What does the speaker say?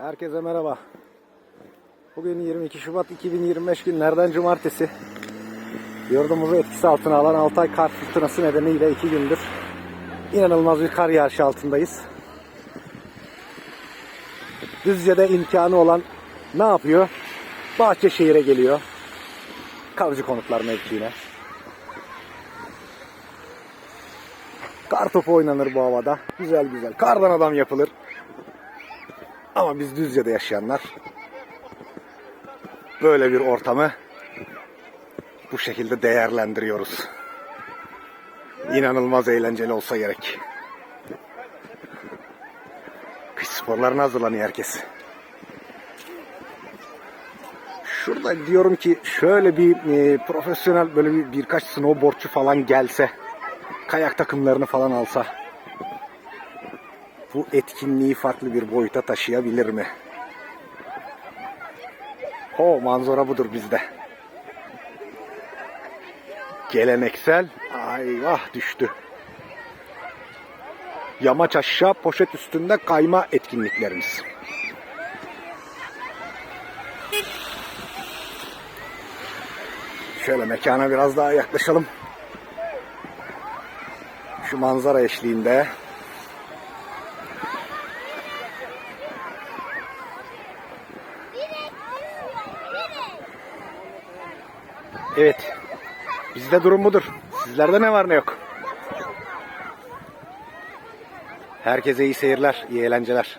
Herkese merhaba. Bugün 22 Şubat 2025 günlerden cumartesi. Yurdumuzu etkisi altına alan Altay kar fırtınası nedeniyle iki gündür inanılmaz bir kar yağışı altındayız. Düzce'de imkanı olan ne yapıyor? Bahçeşehir'e geliyor. Kalıcı konutlar mevkiine. Kar topu oynanır bu havada. Güzel güzel. Kardan adam yapılır. Ama biz Düzce'de yaşayanlar böyle bir ortamı bu şekilde değerlendiriyoruz. İnanılmaz eğlenceli olsa gerek. Kış sporlarına hazırlanıyor herkes. Şurada diyorum ki şöyle bir e, profesyonel böyle bir birkaç snowboardçu falan gelse kayak takımlarını falan alsa bu etkinliği farklı bir boyuta taşıyabilir mi? O manzara budur bizde. Geleneksel ayvah düştü. Yamaç aşağı poşet üstünde kayma etkinliklerimiz. Şöyle mekana biraz daha yaklaşalım. Şu manzara eşliğinde Evet. Bizde durum budur. Sizlerde ne var ne yok. Herkese iyi seyirler, iyi eğlenceler.